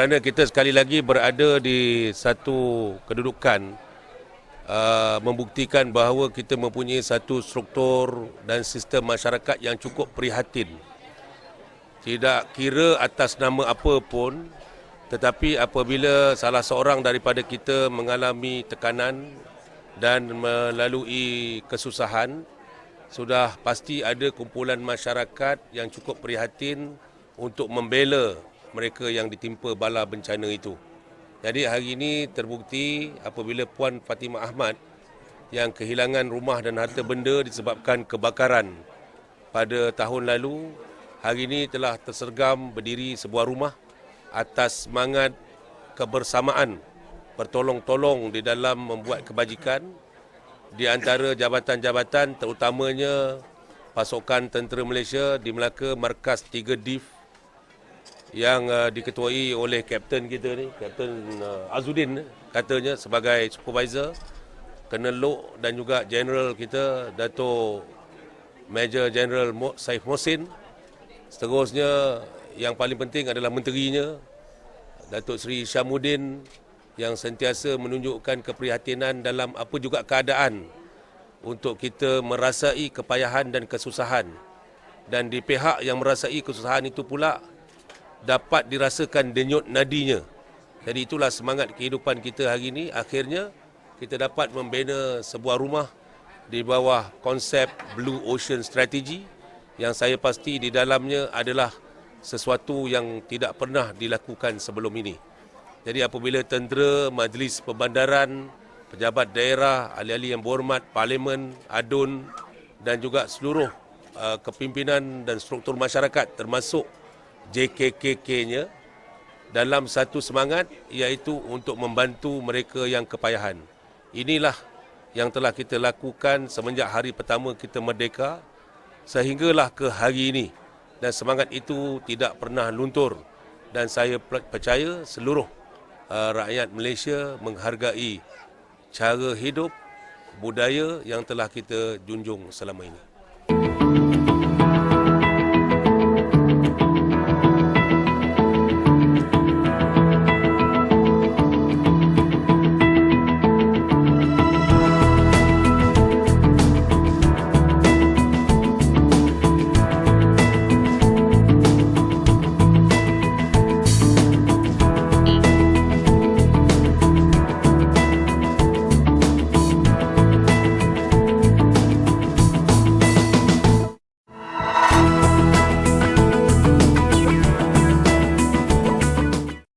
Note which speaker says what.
Speaker 1: kerana kita sekali lagi berada di satu kedudukan uh, membuktikan bahawa kita mempunyai satu struktur dan sistem masyarakat yang cukup prihatin. Tidak kira atas nama apa pun, tetapi apabila salah seorang daripada kita mengalami tekanan dan melalui kesusahan, sudah pasti ada kumpulan masyarakat yang cukup prihatin untuk membela mereka yang ditimpa bala bencana itu. Jadi hari ini terbukti apabila Puan Fatimah Ahmad yang kehilangan rumah dan harta benda disebabkan kebakaran pada tahun lalu, hari ini telah tersergam berdiri sebuah rumah atas semangat kebersamaan bertolong-tolong di dalam membuat kebajikan di antara jabatan-jabatan terutamanya pasukan tentera Malaysia di Melaka markas 3 DIF yang uh, diketuai oleh kapten kita ni, Kapten uh, Azudin katanya sebagai supervisor, Colonel Lok dan juga general kita Dato Major General Saif Mohsin. Seterusnya yang paling penting adalah menterinya Datuk Seri Syamuddin yang sentiasa menunjukkan keprihatinan dalam apa juga keadaan untuk kita merasai kepayahan dan kesusahan dan di pihak yang merasai kesusahan itu pula dapat dirasakan denyut nadinya. Jadi itulah semangat kehidupan kita hari ini. Akhirnya kita dapat membina sebuah rumah di bawah konsep Blue Ocean Strategy yang saya pasti di dalamnya adalah sesuatu yang tidak pernah dilakukan sebelum ini. Jadi apabila tentera, majlis perbandaran, pejabat daerah, ahli-ahli yang berhormat, parlimen, adun dan juga seluruh uh, kepimpinan dan struktur masyarakat termasuk JKKK-nya dalam satu semangat iaitu untuk membantu mereka yang kepayahan. Inilah yang telah kita lakukan semenjak hari pertama kita merdeka sehinggalah ke hari ini dan semangat itu tidak pernah luntur dan saya percaya seluruh uh, rakyat Malaysia menghargai cara hidup budaya yang telah kita junjung selama ini.